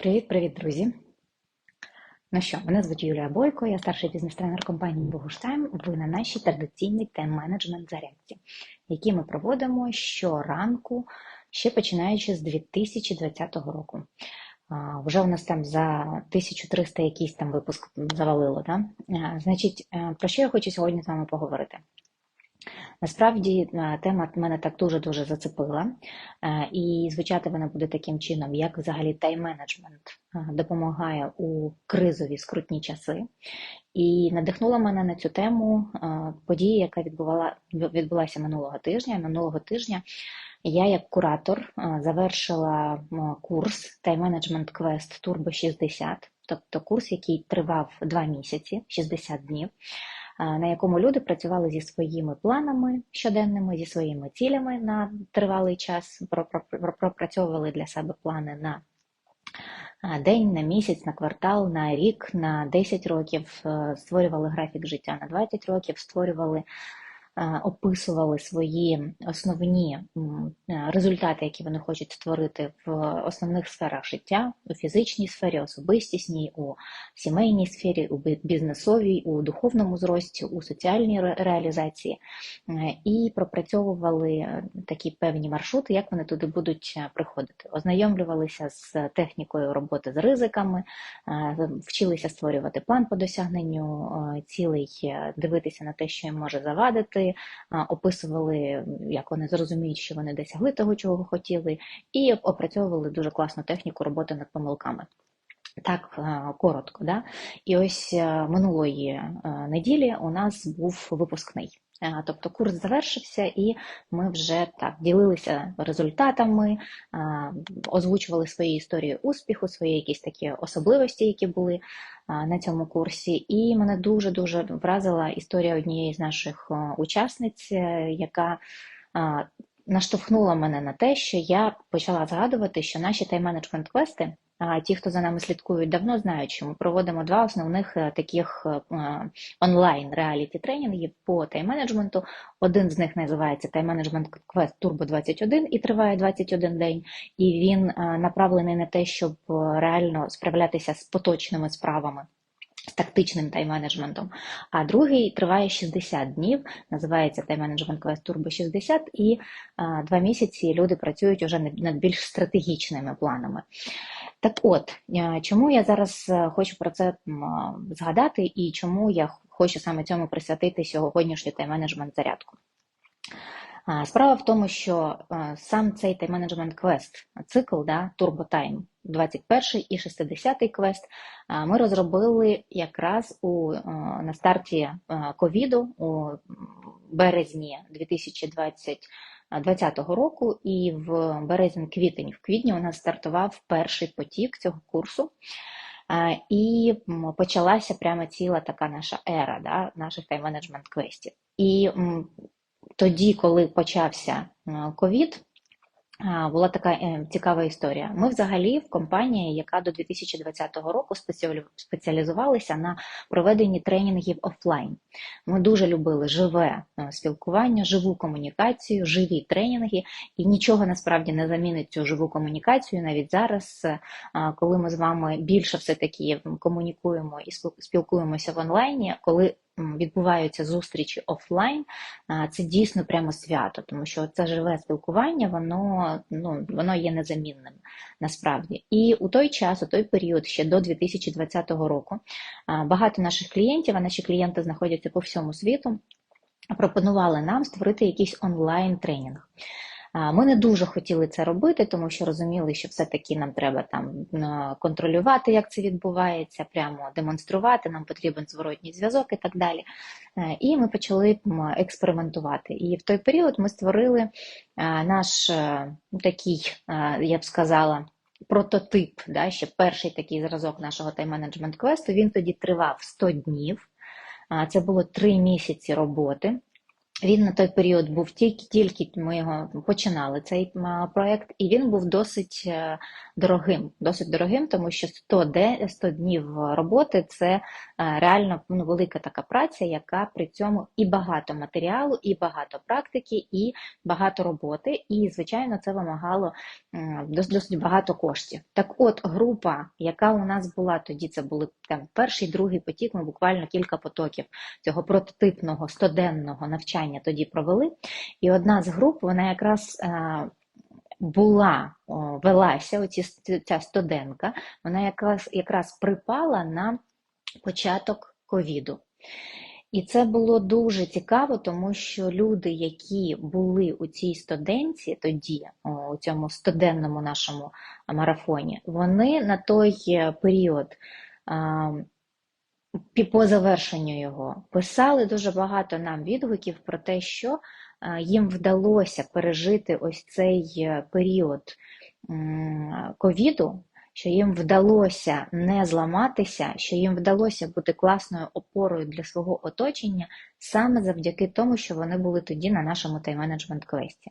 Привіт-привіт, друзі! Ну що, мене звуть Юлія Бойко, я старший бізнес-тренер компанії Богуштайм. Ви на нашій традиційній тайм-менеджмент зарядці, які ми проводимо щоранку, ще починаючи з 2020 року. А, Вже у нас там за 1300 якийсь там випуск завалило. Да? А, Значить, е, про що я хочу сьогодні з вами поговорити? Насправді е, тема мене так дуже-дуже зацепила, е, і звучати вона буде таким чином, як взагалі тайм-менеджмент е, допомагає у кризові скрутні часи. І надихнула мене на цю тему подія, яка відбувала, відбулася минулого тижня. Минулого тижня я, як куратор, завершила курс тайм-менеджмент квест Turbo 60, тобто курс, який тривав два місяці, 60 днів на якому люди працювали зі своїми планами щоденними, зі своїми цілями на тривалий час, пропрацьовували для себе плани на день, на місяць, на квартал, на рік, на 10 років, е, створювали графік життя на 20 років, створювали описували свої основні е, результати, які вони хочуть створити в основних сферах життя, у фізичній сфері, особистісній, у сімейній сфері, у бізнесовій, у духовному зрості, у соціальній реалізації, е, і пропрацьовували такі певні маршрути, як вони туди будуть приходити. Ознайомлювалися з технікою роботи з ризиками, вчилися створювати план по досягненню цілей, дивитися на те, що їм може завадити описували, як вони зрозуміють, що вони досягли того, чого хотіли, і опрацьовували дуже класну техніку роботи над помилками. Так, коротко, да? І ось минулої неділі у нас був випускний. Тобто курс завершився, і ми вже так ділилися результатами, озвучували свої історії успіху, свої якісь такі особливості, які були на цьому курсі. І мене дуже дуже вразила історія однієї з наших учасниць, е, яка наштовхнула мене на те, що я почала згадувати, що наші тайм-менеджмент квести Ті, хто за нами слідкують, давно знають, що ми проводимо два основних е, таких е, е, онлайн реаліті тренінгів по тайм-менеджменту. Один з них називається Тайм-менеджмент Квест Turbo 21 і триває 21 день. І він направлений на те, щоб реально справлятися з поточними справами. З тактичним тайм-менеджментом, а другий триває 60 днів, називається тайм-менеджмент Quest Turbo 60, і а, два місяці люди працюють уже над більш стратегічними планами. Так от, е, чому я зараз е, хочу про це згадати і чому я хочу саме цьому присвятити сьогоднішню тайм-менеджмент зарядку? Справа в тому, що е, сам цей тайм-менеджмент квест цикл да, Turbo Time 21 і 60-й квест ми розробили якраз у, на старті ковіду у березні 2020 2020 року, і в березень-квітень, в квітні у нас стартував перший потік цього курсу. І почалася прямо ціла така наша ера да, наших тайм-менеджмент квестів. І тоді, коли почався ковід, була така е, цікава історія. Ми, взагалі, в компанії, яка до 2020 року спеціалізувалися на проведенні тренінгів офлайн. Ми дуже любили живе е, спілкування, живу комунікацію, живі тренінги, і нічого насправді не замінить цю живу комунікацію навіть зараз, е, коли ми з вами більше все таки комунікуємо і спілкуємося в онлайні, коли відбуваються зустрічі офлайн, це дійсно прямо свято, тому що це живе спілкування, воно ну, воно є незамінним насправді. І у той час, у той період, ще до 2020 року, багато наших клієнтів, а наші клієнти знаходяться по всьому світу, пропонували нам створити якийсь онлайн тренінг. Ми не дуже хотіли це робити, тому що розуміли, що все-таки нам треба там контролювати, як це відбувається, прямо демонструвати, нам потрібен зворотній зв'язок і так далі. Е, і ми почали експериментувати. І в той період ми створили е, наш е, такий, я б сказала, прототип, да, ще перший такий зразок нашого тайм-менеджмент квесту. Він тоді тривав 100 днів. Це було три місяці роботи. Він на той період був тільки тільки ми його починали цей проект, і він був досить е, дорогим. Досить дорогим, тому що 100 де 100 днів роботи це е, реально ну, велика така праця, яка при цьому і багато матеріалу, і багато практики, і багато роботи. І, звичайно, це вимагало досить багато коштів. Так, от група, яка у нас була тоді, це були там перший, другий потік. Ми буквально кілька потоків цього прототипного 100-денного навчання тоді провели. І одна з груп, вона якраз. Е, була, велася, оці, ця студентка, вона якраз якраз припала на початок ковіду. І це було дуже цікаво, тому що люди, які були у цій студенці тоді, у цьому студенному нашому марафоні, вони на той період. По завершенню його писали дуже багато нам відгуків про те, що їм вдалося пережити ось цей е, період ковіду, що їм вдалося не зламатися, що їм вдалося бути класною опорою для свого оточення саме завдяки тому, що вони були тоді на нашому тайм-менеджмент квесті.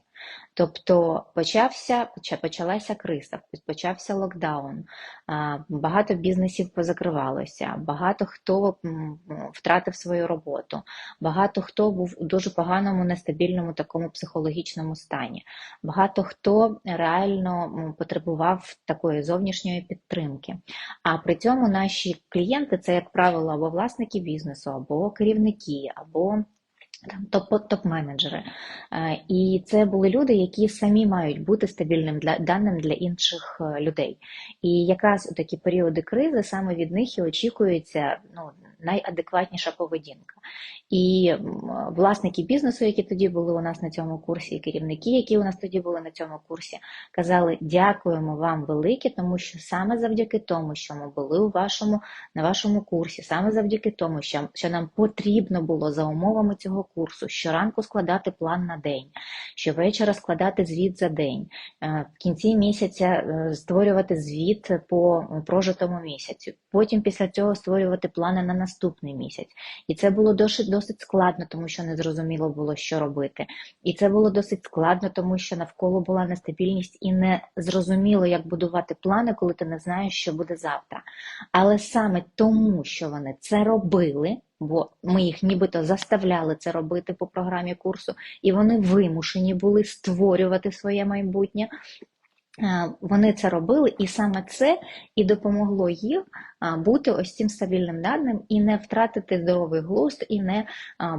Тобто почався, почалася криза, почався локдаун, багато бізнесів позакривалося, багато хто втратив свою роботу, багато хто був у дуже поганому, нестабільному такому психологічному стані, багато хто реально потребував такої зовнішньої підтримки. А при цьому наші клієнти це, як правило, або власники бізнесу, або керівники, або або топ-менеджери. Е, і це були люди, які самі мають бути стабільним для даним для інших е, людей. І якраз у такі періоди кризи саме від них і очікується ну, найадекватніша поведінка. І власники бізнесу, які тоді були у нас на цьому курсі, і керівники, які у нас тоді були на цьому курсі, казали: дякуємо вам велике, тому що саме завдяки тому, що ми були у вашому на вашому курсі, саме завдяки тому, що, що нам потрібно було за умовами цього курсу щоранку складати план на день, щовечора складати звіт за день, е, в кінці місяця е, створювати звіт по прожитому місяцю. Потім після цього створювати плани на наступний місяць. І це було досить досить складно, тому що не зрозуміло було, що робити. І це було досить складно, тому що навколо була нестабільність і не зрозуміло, як будувати плани, коли ти не знаєш, що буде завтра. Але саме тому, що вони це робили бо ми їх нібито заставляли це робити по програмі курсу, і вони вимушені були створювати своє майбутнє. Вони це робили, і саме це і допомогло їм бути ось цим стабільним даним і не втратити здоровий глузд, і не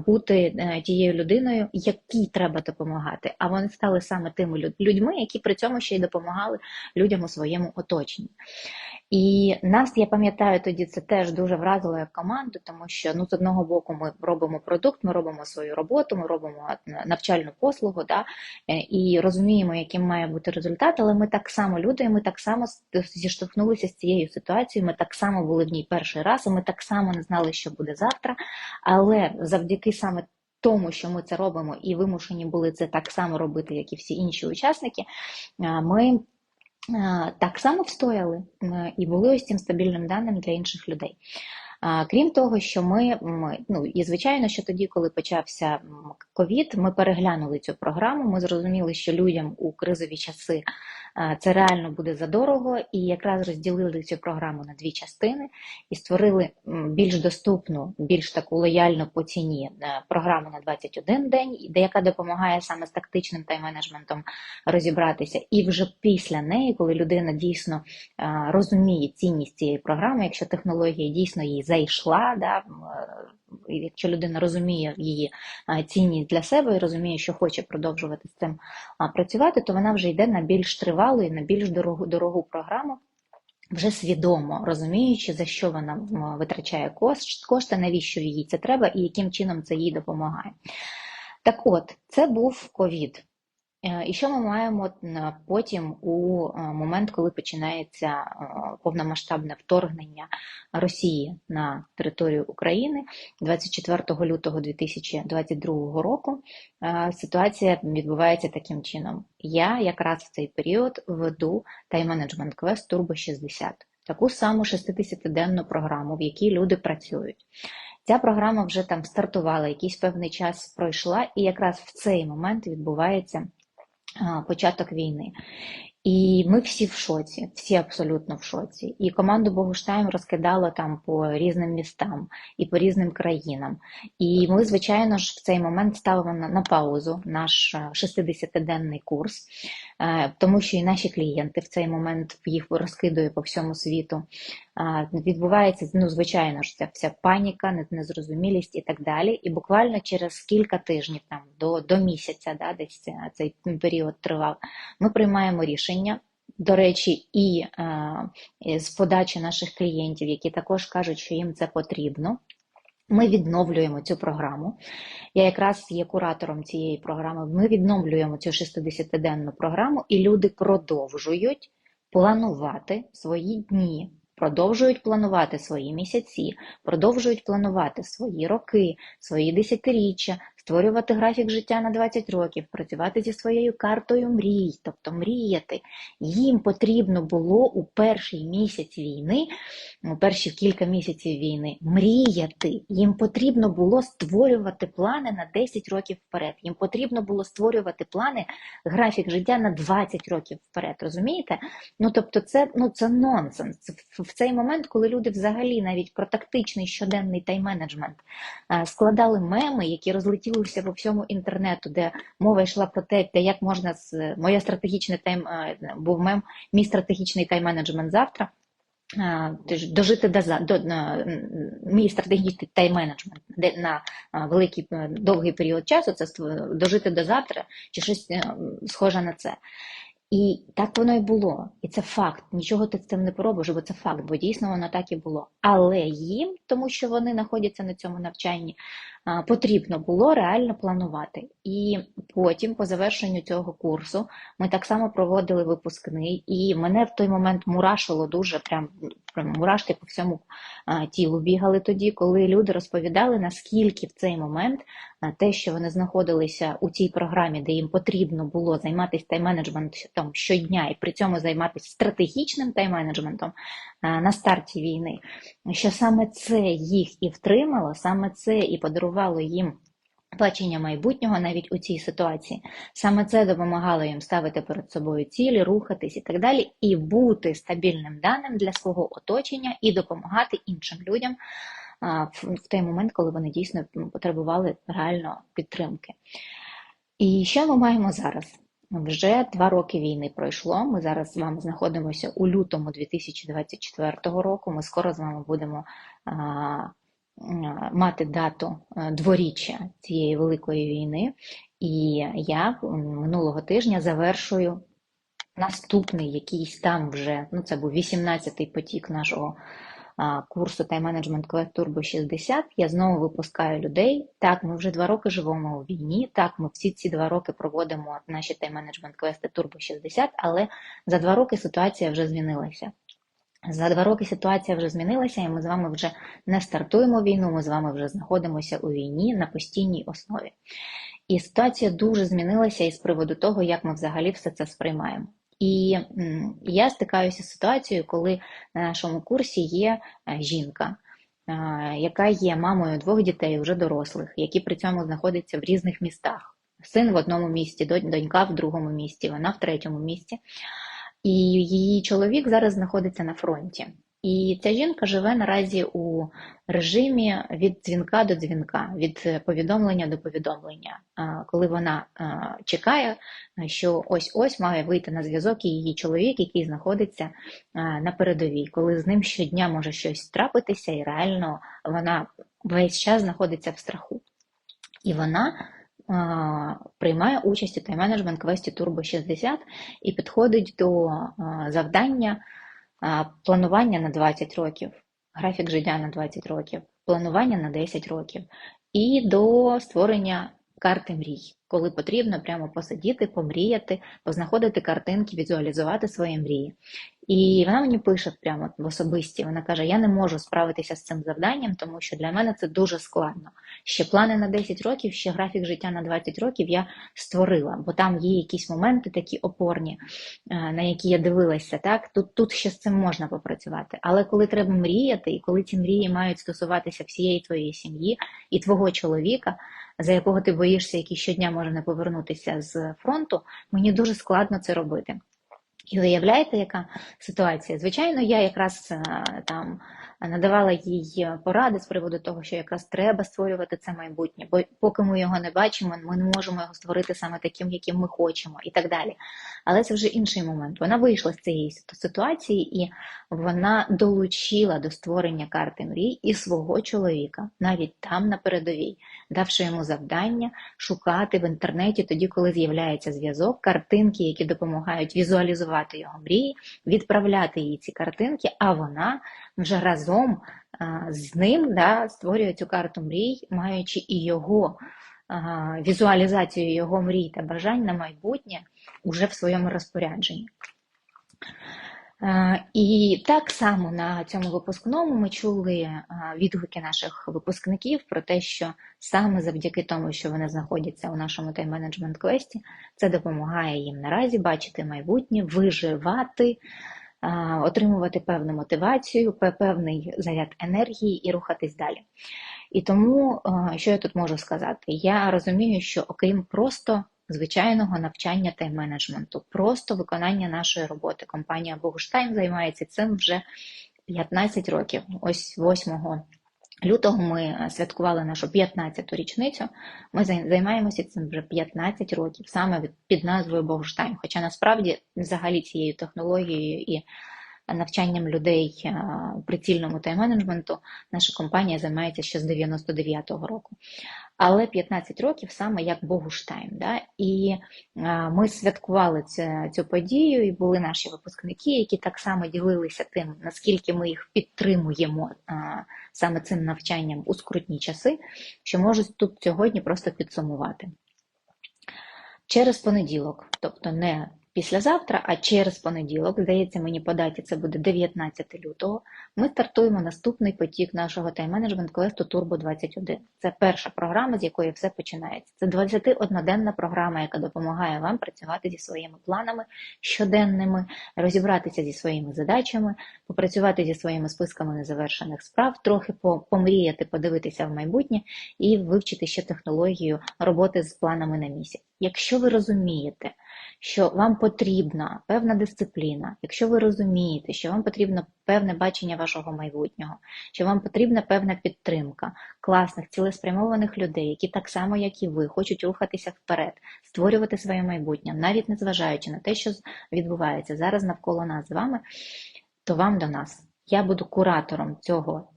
бути е, тією людиною, якій треба допомагати. А вони стали саме тими людьми, які при цьому ще й допомагали людям у своєму оточенні. І нас, я пам'ятаю, тоді це теж дуже вразило як команду, тому що ну з одного боку ми робимо продукт, ми робимо свою роботу, ми робимо навчальну послугу, да, е, і розуміємо, яким має бути результат, але ми так само люди, ми так само зіштовхнулися з цією ситуацією. Ми так само були в ній перший раз, і ми так само не знали, що буде завтра. Але завдяки саме тому, що ми це робимо, і вимушені були це так само робити, як і всі інші учасники, ми так само встояли і були ось цим стабільним даним для інших людей. Крім того, що ми, ми ну і звичайно, що тоді, коли почався ковід, ми переглянули цю програму. Ми зрозуміли, що людям у кризові часи це реально буде задорого, і якраз розділили цю програму на дві частини і створили більш доступну, більш таку лояльну по ціні е, програму на 21 день, де яка допомагає саме з тактичним тайм-менеджментом розібратися. І вже після неї, коли людина дійсно розуміє цінність цієї програми, якщо технологія дійсно їй зайшла, да, е, якщо людина розуміє її цінність для себе і розуміє, що хоче продовжувати з цим працювати, то вона вже йде на більш тривалу і на більш дорогу, дорогу програму. Вже свідомо розуміючи, за що вона витрачає кошти, навіщо їй це треба і яким чином це їй допомагає. Так от, це був ковід. І що ми маємо потім у е, момент, коли починається повномасштабне вторгнення Росії на територію України 24 лютого 2022 року? Ситуація відбувається таким чином. Я якраз в цей період веду тайм-менеджмент квест Turbo 60, таку саму 60-денну програму, в якій люди працюють. Ця програма вже там стартувала, якийсь певний час пройшла, і якраз в цей момент відбувається початок війни. І ми всі в шоці, всі абсолютно в шоці. І команду Богуштайм розкидало там по різним містам і по різним країнам. І ми, звичайно ж, в цей момент ставимо на, на паузу наш 60-денний курс, е, тому що і наші клієнти в цей момент їх розкидує по всьому світу. Відбувається, ну, звичайно ж, ця вся паніка, незрозумілість і так далі. І буквально через кілька тижнів, там до до місяця, да, десь цей період тривав, ми приймаємо рішення. До речі, і е, з подачі наших клієнтів, які також кажуть, що їм це потрібно. Ми відновлюємо цю програму. Я якраз є куратором цієї програми. Ми відновлюємо цю 60-денну програму, і люди продовжують планувати свої дні продовжують планувати свої місяці, продовжують планувати свої роки, свої десятиріччя, створювати графік життя на 20 років, працювати зі своєю картою мрій, тобто мріяти. Їм потрібно було у перший місяць війни, у перші кілька місяців війни, мріяти. Їм потрібно було створювати плани на 10 років вперед. Їм потрібно було створювати плани, графік життя на 20 років вперед. Розумієте? Ну тобто, це ну це нонсенс. В цей момент, коли люди взагалі навіть про тактичний щоденний тайм-менеджмент е, складали меми, які розлетіли розлетілися по всьому інтернету, де мова йшла про те, де як можна з моє стратегічне тайм був мем, мій стратегічний тайм-менеджмент завтра. Дожити до до на, мій стратегічний тайм-менеджмент на великий довгий період часу, це дожити до завтра чи щось е, схоже на це. І так воно і було. І це факт. Нічого ти з цим не поробиш, бо це факт, бо дійсно воно так і було. Але їм, тому що вони знаходяться на цьому навчанні, потрібно було реально планувати. І потім, по завершенню цього курсу, ми так само проводили випускний, і мене в той момент мурашило дуже, прям, прям мурашки по всьому тілу бігали тоді, коли люди розповідали, наскільки в цей момент те, що вони знаходилися у цій програмі, де їм потрібно було займатися тайм-менеджментом щодня і при цьому займатися стратегічним тайм-менеджментом на старті війни, що саме це їх і втримало, саме це і подарувало їм. Бачення майбутнього навіть у цій ситуації. Саме це допомагало їм ставити перед собою цілі, рухатись і так далі, і бути стабільним даним для свого оточення і допомагати іншим людям в той момент, коли вони дійсно потребували реально підтримки. І що ми маємо зараз? Вже два роки війни пройшло. Ми зараз з вами знаходимося у лютому 2024 року. Ми скоро з вами будемо а, мати дату дворіччя цієї великої війни. І я минулого тижня завершую наступний якийсь там вже, ну це був 18-й потік нашого курсу тайм-менеджмент Turbo 60 я знову випускаю людей. Так, ми вже два роки живемо у війні. Так, ми всі ці два роки проводимо наші тайм-менеджмент квести Turbo 60, але за два роки ситуація вже змінилася. За два роки ситуація вже змінилася, і ми з вами вже не стартуємо війну, ми з вами вже знаходимося у війні на постійній основі. І ситуація дуже змінилася із приводу того, як ми взагалі все це сприймаємо. І я стикаюся з ситуацією, коли на нашому курсі є е, жінка, е, яка є мамою двох дітей, вже дорослих, які при цьому знаходяться в різних містах. Син в одному місті, донька в другому місті, вона в третьому місті. І її чоловік зараз знаходиться на фронті. І ця жінка живе наразі у режимі від дзвінка до дзвінка, від повідомлення до повідомлення, коли вона чекає, що ось-ось має вийти на зв'язок її чоловік, який знаходиться на передовій, коли з ним щодня може щось трапитися, і реально вона весь час знаходиться в страху. І вона приймає участь у тайм-менеджмент квесті Turbo 60 і підходить до завдання планування на 20 років, графік життя на 20 років, планування на 10 років. І до створення карти мрій, коли потрібно прямо посидіти, помріяти, познаходити картинки, візуалізувати свої мрії. І вона мені пише прямо в особисті. Вона каже: Я не можу справитися з цим завданням, тому що для мене це дуже складно. Ще плани на 10 років, ще графік життя на 20 років я створила, бо там є якісь моменти такі опорні, е, на які я дивилася. Так тут тут ще з цим можна попрацювати. Але коли треба мріяти, і коли ці мрії мають стосуватися всієї твоєї сім'ї і твого чоловіка, за якого ти боїшся, який щодня може не повернутися з фронту, мені дуже складно це робити. І уявляєте, яка ситуація? Звичайно, я якраз е, там надавала їй поради з приводу того, що якраз треба створювати це майбутнє, бо поки ми його не бачимо, ми не можемо його створити саме таким, яким ми хочемо, і так далі. Але це вже інший момент. Вона вийшла з цієї ситуації і вона долучила до створення карти мрій і свого чоловіка, навіть там на передовій, давши йому завдання шукати в інтернеті, тоді, коли з'являється зв'язок, картинки, які допомагають візуалізувати його мрії, відправляти їй ці картинки, а вона вже разом з ним да, створює цю карту мрій, маючи і його візуалізацію його мрій та бажань на майбутнє уже в своєму розпорядженні. І так само на цьому випускному ми чули відгуки наших випускників про те, що саме завдяки тому, що вони знаходяться у нашому тайм-менеджмент квесті, це допомагає їм наразі бачити майбутнє, виживати, отримувати певну мотивацію, певний заряд енергії і рухатись далі. І тому, що я тут можу сказати? Я розумію, що окрім просто звичайного навчання та менеджменту, просто виконання нашої роботи. Компанія Богуштайм займається цим вже 15 років. Ось 8 лютого ми святкували нашу 15-ту річницю. Ми займаємося цим вже 15 років, саме під назвою Богштайм. Хоча насправді взагалі цією технологією і навчанням людей прицільному тайм-менеджменту наша компанія займається ще з 99-го року. Але 15 років саме як Богуштайм. Да? І ми святкували цю, цю подію, і були наші випускники, які так само ділилися тим, наскільки ми їх підтримуємо саме цим навчанням у скрутні часи, що можуть тут сьогодні просто підсумувати. Через понеділок, тобто не післязавтра, а через понеділок, здається, мені по даті це буде 19 лютого, ми стартуємо наступний потік нашого тайм-менеджмент квесту Turbo 21. Це перша програма, з якої все починається. Це 21-денна програма, яка допомагає вам працювати зі своїми планами щоденними, розібратися зі своїми задачами, попрацювати зі своїми списками незавершених справ, трохи помріяти, подивитися в майбутнє і вивчити ще технологію роботи з планами на місяць. Якщо ви розумієте, що вам потрібна певна дисципліна, якщо ви розумієте, що вам потрібно певне бачення вашого майбутнього, що вам потрібна певна підтримка класних, цілеспрямованих людей, які так само, як і ви, хочуть рухатися вперед, створювати своє майбутнє, навіть незважаючи на те, що відбувається зараз навколо нас з вами, то вам до нас. Я буду куратором цього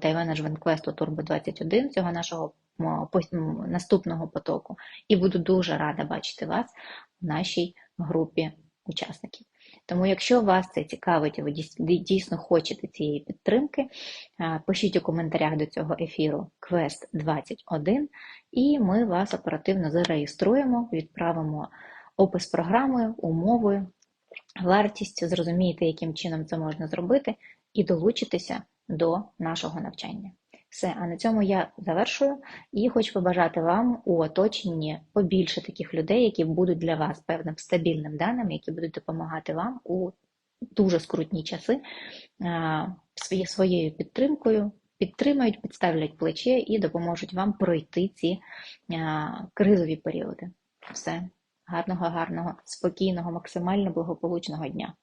Тайвенеджмент квесту Turbo 21, цього нашого наступного потоку. І буду дуже рада бачити вас в нашій групі учасників. Тому, якщо вас це цікавить, і ви дійсно хочете цієї підтримки, пишіть у коментарях до цього ефіру Quest 21, і ми вас оперативно зареєструємо, відправимо опис програми, умови, вартість, зрозумієте, яким чином це можна зробити, і долучитися до нашого навчання. Все, а на цьому я завершую і хочу побажати вам у оточенні побільше таких людей, які будуть для вас певним стабільним даним, які будуть допомагати вам у дуже скрутні часи своєю підтримкою, підтримають, підставлять плече і допоможуть вам пройти ці кризові періоди. Все, гарного, гарного, спокійного, максимально благополучного дня!